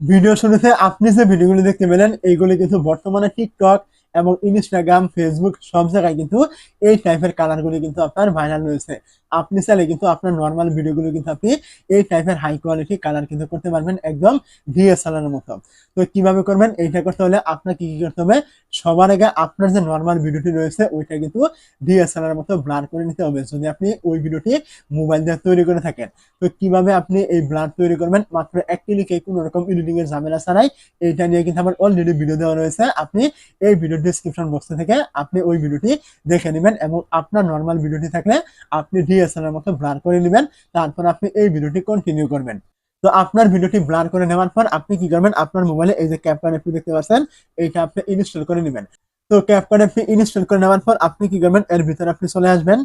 Video শুরুতে আপনি যে ভিডিওগুলো দেখতে পেলেন, এইগুলি কিন্তু বর্তমানে টিকটক এবং ইনস্টাগ্রাম ফেসবুক সব জায়গায় কিন্তু এই টাইপের কালারগুলি কিন্তু আপনার ভাইরাল রয়েছে আপনি চাইলে কিন্তু আপনার নর্মাল ভিডিওগুলো কিন্তু আপনি এই টাইপের হাই কোয়ালিটি কালার কিন্তু করতে পারবেন একদম ডিএসএলআর মতো। তো কীভাবে করবেন? এইটা করতে হলে আপনাকে কি করতে হবে? সবার আগে আপনার যে নর্মাল ভিডিওটি রয়েছে, ওইটা কিন্তু ডিএসএলআর মতো ব্লার করে নিতে হবে। যদি আপনি ওই ভিডিওটি মোবাইল দিয়ে তৈরি করে থাকেন, তো কীভাবে আপনি এই ব্লার তৈরি করবেন? মাত্র এক ক্লিকে কোনো রকম এডিটিং এর ঝামেলা ছাড়াই। এইটা নিয়ে কিন্তু আমার অলরেডি ভিডিও দেওয়া রয়েছে। আপনি এই ভিডিও ডিসক্রিপশন বক্স থেকে আপনি ওই ভিডিওটি দেখে নেবেন এবং আপনার নর্মাল ভিডিওটি থাকলে আপনি ডিএসএলআর মতো ব্লার করে নেবেন, তারপর আপনি এই ভিডিওটি কন্টিনিউ করবেন। তো আপনার ভিডিওটি ব্লার করে নেওয়ার পর আপনি কি করবেন? আপনার মোবাইলে এই যে ক্যাপকার্ড অ্যাপটি দেখতে পাচ্ছেন, এইটা আপনি ইনস্টল করে নেবেন। তো ক্যাপকার্ড অ্যাপটি ইনস্টল করে নেওয়ার পর আপনি কি করবেন? এর ভিতরে আপনি চলে আসবেন।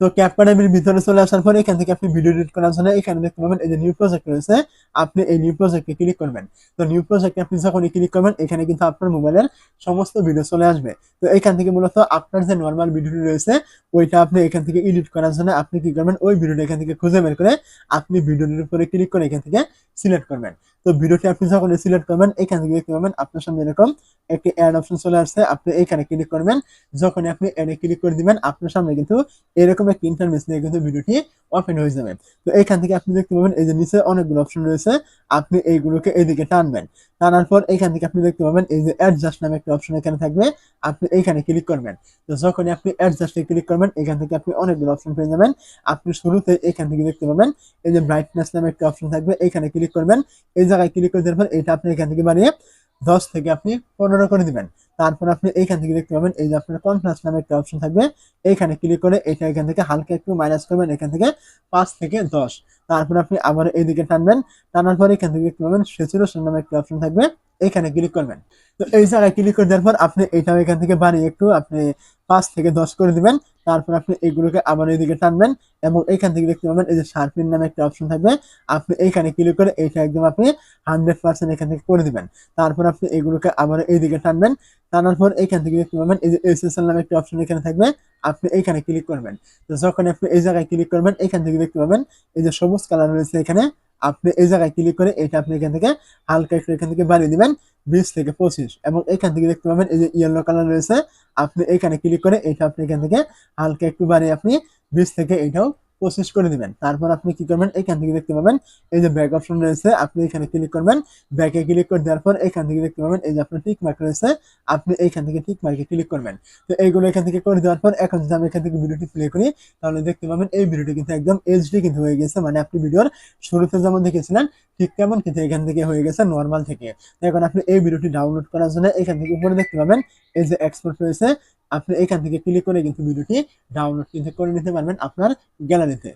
তো অ্যাপের ভিতরে চলে আসার পর এখান থেকে আপনি ভিডিও এডিট করার জন্য এখানে দেখতে পাবেন এই যে নিউ প্রজেক্ট রয়েছে, আপনি এই নিউ প্রজেক্টে ক্লিক করবেন। তো নিউ প্রজেক্টে আপনি যখন ক্লিক করবেন, এখানে কিন্তু আপনার মোবাইলের সমস্ত ভিডিও চলে আসবে। তো এখান থেকে মূলত আপনার যে নর্মাল ভিডিওটি রয়েছে, ওইটা আপনি এখান থেকে এডিট করার জন্য আপনি কি করবেন, ওই ভিডিওটা এখান থেকে খুঁজে বের করে আপনি ভিডিওটির উপরে ক্লিক করে এখান থেকে সিলেক্ট করবেন। তো ভিডিওটি আপনি যখন সিলেক্ট করবেন, এখান থেকে দেখতে পাবেন আপনার সামনে এরকম একটি অ্যাড অপশন চলে আসছে, আপনি এখানে ক্লিক করবেন যখন আপনি অ্যাডে ক্লিক করে দিবেন, আপনার সামনে কিন্তু এরকম একটি ইনফরমেশন নিয়ে কিন্তু ভিডিওটি ওপেন হয়ে যাবে। তো এখান থেকে আপনি দেখতে পাবেন, এই যে নিচে অনেকগুলো অপশন রয়েছে, আপনি এইগুলোকে এইদিকে টানবেন। টানার পর এখান থেকে আপনি দেখতে পাবেন, এই যে অ্যাডজাস্ট নামে একটি অপশন এখানে থাকবে আপনি এইখানে ক্লিক করবেন। তো যখনই আপনি অ্যাডজাস্টে ক্লিক করবেন, এখান থেকে আপনি অনেকগুলো অপশন পেয়ে যাবেন। আপনি শুরুতে এখান থেকে দেখতে পাবেন, এই যে ব্রাইটনেস নামে একটা অপশন থাকবে, এখানে ক্লিক করবেন। এই জায়গায় ক্লিক করে দেওয়ার পর এটা আপনি এখান থেকে বানিয়ে দশ থেকে আপনি পনেরো করে দিবেন। তারপর আপনি এইখান থেকে দেখতে পাবেন, এই যে আপনার কনফারেন্স নামে একটা অপশন থাকবে। এইখানে ক্লিক করে এটা এখান থেকে হালকা একটু মাইনাস করবেন, এখান থেকে পাঁচ থেকে দশ। তারপর আপনি আবার এইদিকে টানবেন, টানার পর এখান থেকে দেখতে পাবেন সেচুরেশন নামে একটা অপশন থাকবে। এখানে ক্লিক করবেন। তো এই জায়গায় ক্লিক করে দেওয়ার পর আপনি এইটাও এখান থেকে বাড়িয়ে একটু আপনি পাঁচ থেকে দশ করে দিবেন। তারপর আপনি এগুলোকে আবার এইদিকে টানবেন এবং এইখান থেকে দেখতে পাবেন এই যে শার্পিন নামে একটা অপশন থাকবে। আপনি এইখানে ক্লিক করে এইটা একদম আপনি হান্ড্রেড পার্সেন্ট এখান থেকে করে দিবেন। তারপর আপনি এগুলোকে আবার এইদিকে টানবেন। টানার পর এইখান থেকে দেখতে পাবেন এই যে এসএসএল নামে একটা অপশন এখানে থাকবে। আপনি এইখানে ক্লিক করবেন। তো যখন আপনি এই জায়গায় ক্লিক করবেন, এখান থেকে দেখতে পাবেন এই যে সবুজ কালার রয়েছে এখানে। আপনি এই জায়গায় ক্লিক করে এটা আপনি এখান থেকে হালকা একটু এখান থেকে বাড়িয়ে দিবেন, বিশ থেকে পঁচিশ। এবং এখান থেকে দেখতে পাবেন এই যে ইয়েলো কালার রয়েছে, আপনি এখানে ক্লিক করে এটা আপনি এখান থেকে হালকা একটু বাড়িয়ে আপনি বিশ থেকে এটাও পঁচিশ করে দিবেন। তারপর আপনি কি করবেন? এখান থেকে দেখতে পাবেন, এই যে ব্যাক অপশন রয়েছে, আপনি এখানে ক্লিক করবেন। ব্যাকে ক্লিক করে দেওয়ার পর এখান থেকে দেখতে পাবেন, এই যে আপনার টিক মার্ক রয়েছে, আপনি এইখান থেকে টিক মার্কে ক্লিক করবেন। তো এইগুলো এখান থেকে করে দেওয়ার পর, এখন যদি আমি এখান থেকে ভিডিওটি প্লে করি, তাহলে দেখতে পাবেন এই ভিডিওটি কিন্তু একদম এইচডি কিন্তু হয়ে গেছে। মানে আপনি ভিডিওর শুরুতে যেমন দেখেছিলেন, ঠিক তেমন কিন্তু এখান থেকে হয়ে গেছে নর্মাল থেকে। এখন আপনি এই ভিডিওটি ডাউনলোড করার জন্য এখান থেকে উপরে দেখতে পাবেন, এই যে এক্সপোর্ট রয়েছে আপনি এখান থেকে ক্লিক করে কিন্তু ভিডিওটি ডাউনলোড করে নিতে পারবেন আপনার গ্যালারিতে